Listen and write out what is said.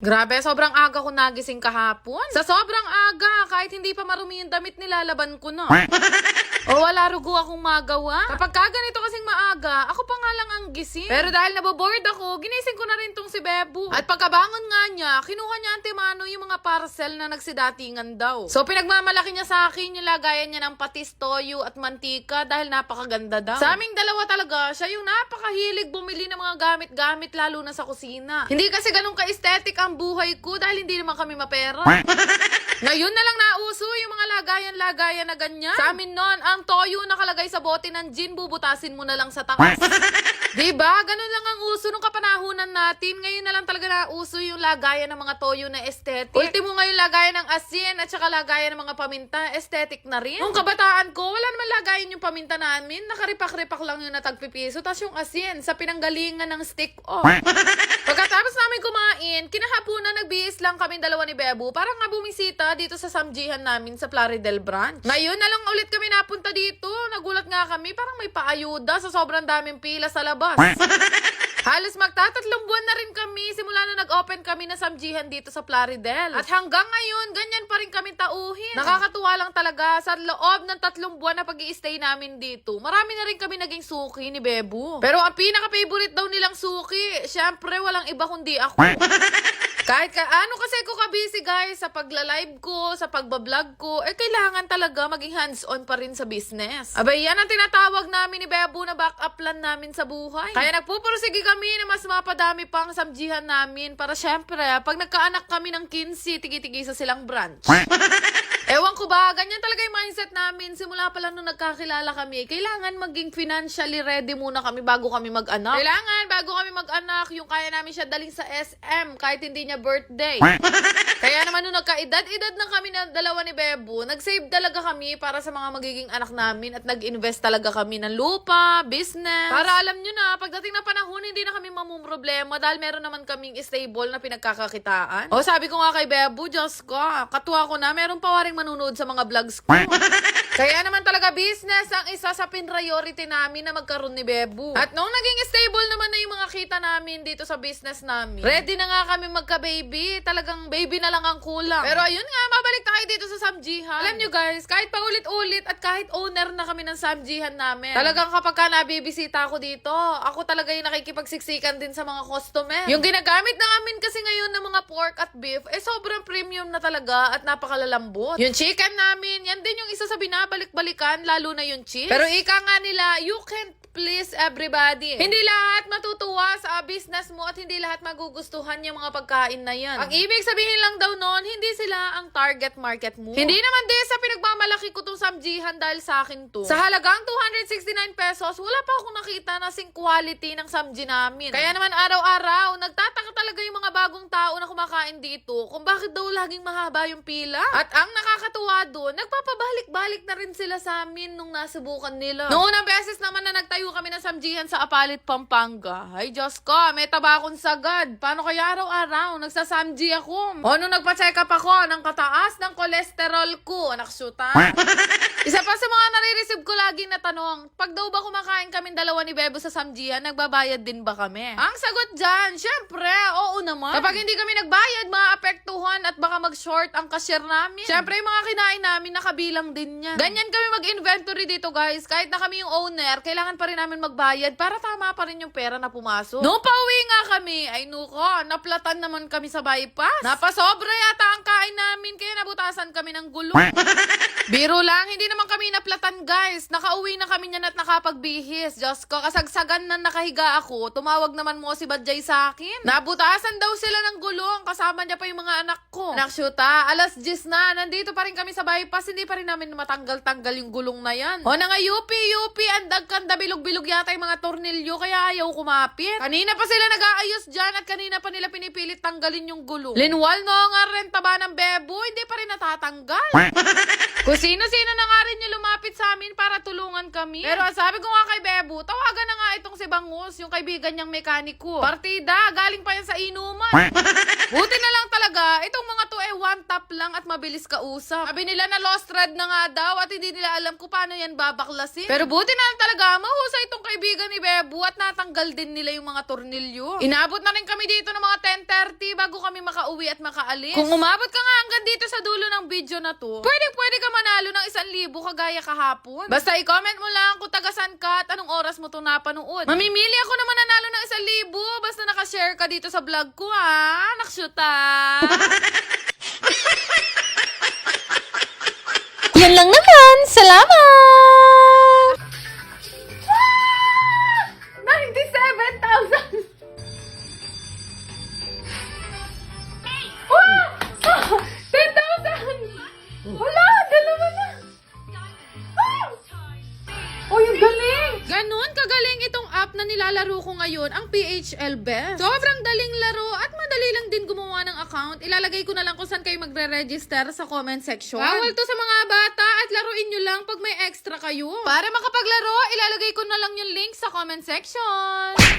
Grabe, sobrang aga ko nagising kahapon. Sa sobrang aga, kahit hindi pa marumi yung damit nilalaban ko na. o wala rugo akong magawa. Kapag ka ganito kasing maaga, ako pa nga lang ang gising. Pero dahil naboboard ako, ginising ko na rin tong si Bebo. At pagkabangon nga niya, kinuha niya ang timano yung mga parcel na nagsidatingan daw. So pinagmamalaki niya sa akin yung lagayan niya ng patis, toyo at mantika dahil napakaganda daw. Sa aming dalawa talaga, siya yung napakahilig bumili ng mga gamit-gamit lalo na sa kusina. Hindi kasi ganun ka-aesthetic buhay ko dahil hindi naman kami mapera. Ngayon na lang nauso yung mga lagayan-lagayan na ganyan. Sa amin nun, ang toyo nakalagay sa bote ng gin, bubutasin mo na lang sa takas. diba? Ganun lang ang uso nung kapanahunan natin. Ngayon na lang talaga nauso yung lagayan ng mga toyo na aesthetic. Ultimo ngayon lagayan ng asin at saka lagayan ng mga paminta, aesthetic na rin. Nung kabataan ko, wala naman lagayan yung paminta namin. Nakaripak-ripak lang yung natagpipiso. Tapos yung asin sa pinanggalingan ng stick off. Pagkatapos namin kumain, kinahaponan nagbihis lang kami dalawa ni Bebo para nga bumisita dito sa samjihan namin sa Plaridel branch. Ngayon na lang ulit kami napunta dito. Nga kami, parang may paayuda sa sobrang daming pila sa labas. Halos magtatatlong buwan na rin kami simula na nag-open kami na samjihan dito sa Plaridel. At hanggang ngayon, ganyan pa rin kami tauhin. Nakakatuwa lang talaga sa loob ng tatlong buwan na pag stay namin dito. Marami na rin kami naging suki ni Bebo. Pero ang pinaka-favorite daw nilang suki, syempre walang iba kundi ako. Kahit ka, ano kasi ko ka-busy guys, sa pagla-live ko, sa pagbablog ko, eh kailangan talaga maging hands-on pa rin sa business. Abay, yan ang tinatawag namin ni Bebo na backup plan namin sa buhay. Kaya nagpupursige kami na mas mapadami pang samjihan namin para syempre, pag nagkaanak kami ng 15, tigi-tigi sa silang branch. Ewan ko ba, ganyan talaga yung mindset namin. Simula pa lang nung nagkakilala kami, kailangan maging financially ready muna kami bago kami mag-anak. Kailangan, bago kami mag-anak, yung kaya namin siya daling sa SM kahit hindi niya birthday. Kaya naman nung nagkaedad-edad na kami na dalawa ni Bebo, nag-save talaga kami para sa mga magiging anak namin at nag-invest talaga kami ng lupa, business. Para alam nyo na, pagdating na panahon, hindi na kami mamumroblema dahil meron naman kaming stable na pinagkakakitaan. O sabi ko nga kay Bebo, Diyos ko, katuwa ko na, meron pa waring manunood sa mga vlogs ko. Kaya naman talaga business ang isa sa priority namin na magkaroon ni Bebo. At nung naging stable naman na yung mga kita namin dito sa business namin, ready na nga kami magka-baby. Talagang baby na lang ang kulang. Pero ayun nga, mabalik tayo dito sa Samjihan. Alam nyo guys, kahit paulit-ulit at kahit owner na kami ng Samjihan namin, talagang kapag ka nabibisita ako dito, ako talaga yung nakikipagsiksikan din sa mga customer. Yung ginagamit na namin kasi ngayon ng mga pork at beef, eh sobrang premium na talaga at napakalalambot. Yung chicken namin, yan din yung isa sa binabalik-balikan, lalo na yung cheese. Pero ika nga nila, you can't please everybody. Hindi lahat matutuwa sa business mo at hindi lahat magugustuhan yung mga pagkain na yan. Ang ibig sabihin lang daw noon, hindi sila ang target market mo. Hindi naman din sa pinagmamalaki ko tong samjihan dahil sa akin to. Sa halagang 269 pesos, wala pa akong nakita na sing quality ng samji namin. Kaya naman araw-araw, nagtataka talaga yung mga bagong tao na kumakain dito kung bakit daw laging mahaba yung pila. At ang nakakatuwa doon, nagpapabalik-balik na rin sila sa amin nung nasubukan nila. Noong unang beses naman na nagtayo kami ng samjihan sa Apalit, Pampanga. Ay, Diyos ko, may tabakong sagad. Paano kaya araw-araw? Nagsasamji ako. O, nung nagpa-check up ako ng kataas ng kolesterol ko, naksyuta. Isa pa sa mga nare-receive ko lagi na tanong, pag daw ba kumakain kami dalawa ni Bebo sa samjihan, nagbabayad din ba kami? Ang sagot dyan, syempre, naman. Kapag hindi kami nagbayad, maapektuhan at baka mag-short ang cashier namin. Syempre, yung mga kinain namin, nakabilang din yan. Ganyan kami mag-inventory dito, guys. Kahit na kami yung owner, kailangan pa rin namin magbayad para tama pa rin yung pera na pumasok. Nung pauwi nga kami, ay nuko, naplatan naman kami sa bypass. Napasobra yata ang kain namin, kaya nabutasan kami ng gulo. Biro lang, hindi naman kami naplatan guys. Nakauwi na kami niyan at nakapagbihis. Diyos ko, kasagsagan na nakahiga ako. Tumawag naman mo si Badjay sa akin. Nabutasan daw sila ng gulong. Kasama niya pa yung mga anak ko. Anak shoota, alas 10 na. Nandito pa rin kami sa bypass. Hindi pa rin namin matanggal-tanggal yung gulong na yan. O na nga, yupi, yupi. Andag kanda bilog-bilog yata yung mga tornilyo. Kaya ayaw kumapit. Kanina pa sila nag-aayos dyan at kanina pa nila pinipilit tanggalin yung gulong. Linwal no nga renta ba ng bebo? Hindi pa rin natatanggal. Kung sino-sino na nga rin yung lumapit sa amin para tulungan kami. Pero sabi ko nga kay Bebo, tawagan na nga itong si Bangus, yung kaibigan niyang mekaniko. Partida, galing pa yan sa inuman. Buti na lang talaga, itong mga to eh one tap lang at mabilis kausap. Sabi nila na lost thread na nga daw at hindi nila alam kung paano yan babaklasin. Pero buti na lang talaga, mahusay itong kaibigan ni Bebo at natanggal din nila yung mga tornilyo. Inabot na rin kami dito ng mga 10.30 bago kami makauwi at makaalis. Kung umabot ka nga hanggang dito sa dulo ng video na to, pwede pwede ka manalo ng isang libo kagaya kahapon. Basta i-comment mo lang kung tagasan ka at anong oras mo to napanood. Mamimili ako naman nanalo ng isang libo basta nakashare ka dito sa vlog ko ha. Nakshuta. Yun lang naman. Salamat! 97,000! Ah! Ah! 10,000! Wala! Dalawa na! Ah! Oh, yung galing! Itong app na nilalaro ko ngayon, ang PHL Best. Sobrang daling laro at madali lang din gumawa ng account. Ilalagay ko na lang kung saan kayo magre-register sa comment section. Bawal to sa mga bata at laruin nyo lang pag may extra kayo. Para makapaglaro, ilalagay ko na lang yung link sa comment section.